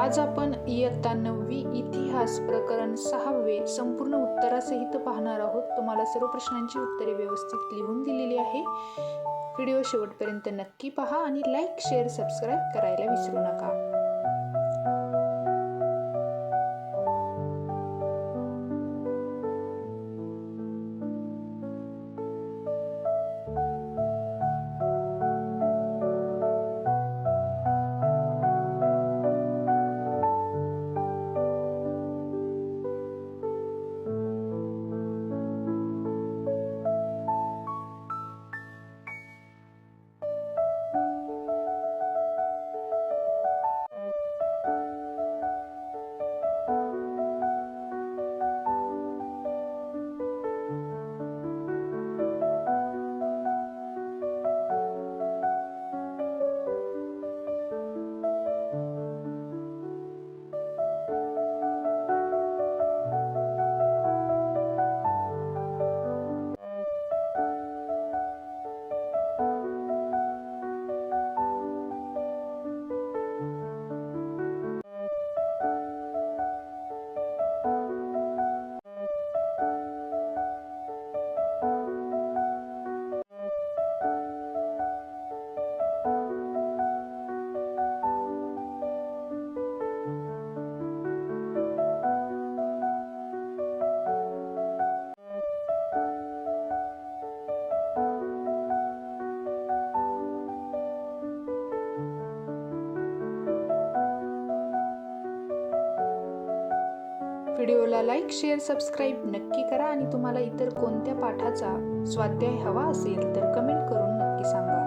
आज आपण इयत्ता नववी इतिहास प्रकरण सहावे संपूर्ण उत्तरासहित पाहणार आहोत. तुम्हाला सर्व प्रश्नांची उत्तरे व्यवस्थित लिहून दिलेली आहे. व्हिडिओ शेवटपर्यंत नक्की पहा आणि लाईक शेअर सबस्क्राईब करायला विसरू नका. व्हिडिओला लाईक शेअर सबस्क्राईब नक्की करा आणि तुम्हाला इतर कोणत्या पाठाचा स्वाध्याय हवा असेल तर कमेंट करून नक्की सांगा.